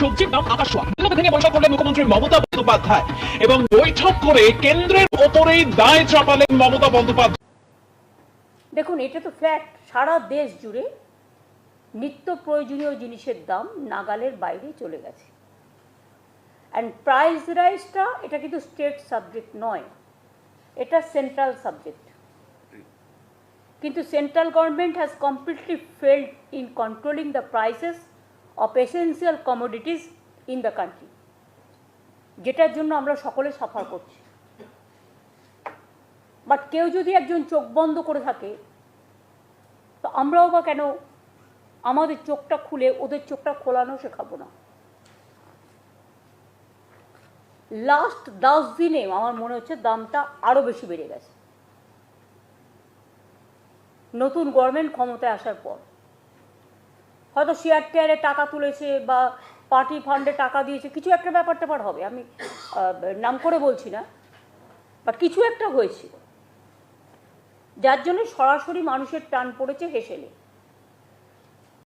সবজির দাম আকাশ ভেঙে বৈঠক করলেন মুখ্যমন্ত্রী মমতা বন্দ্যোপাধ্যায় এবং বৈঠক করে কেন্দ্রের ওপরেই দায় চাপালেন মমতা বন্দ্যোপাধ্যায়। দেখুন, এটা তো ফ্যাক্ট সারা দেশ জুড়ে নিত্য প্রয়োজনীয় জিনিসের দাম নাগালের বাইরে চলে গেছে। অ্যান্ড প্রাইস রাইজটা এটা কিন্তু স্টেট সাবজেক্ট নয়, এটা সেন্ট্রাল সাবজেক্ট কিন্তু central government has completely failed in controlling the prices of essential commodities in the country যেটার জন্য আমরা সকলে সাফার করছি। বাট কেউ যদি একজন চোখ বন্ধ করে থাকে, তো আমরাও বা কেন আমাদের চোখটা খুলে ওদের চোখটা খোলানো শেখাবো না। লাস্ট দশ দিনে আমার মনে হচ্ছে দামটা আরও বেশি বেড়ে গেছে। নতুন গভর্নমেন্ট ক্ষমতায় আসার পর। হয়তো শেয়ার টেয়ারে টাকা তুলেছে বা পার্টি ফান্ডে টাকা দিয়েছে, কিছু একটা ব্যাপার ট্যাপার হবে। আমি নাম করে বলছি না বাট কিছু একটা হয়েছিল। যার জন্য সরাসরি মানুষের টান পড়েছে হেসেলে।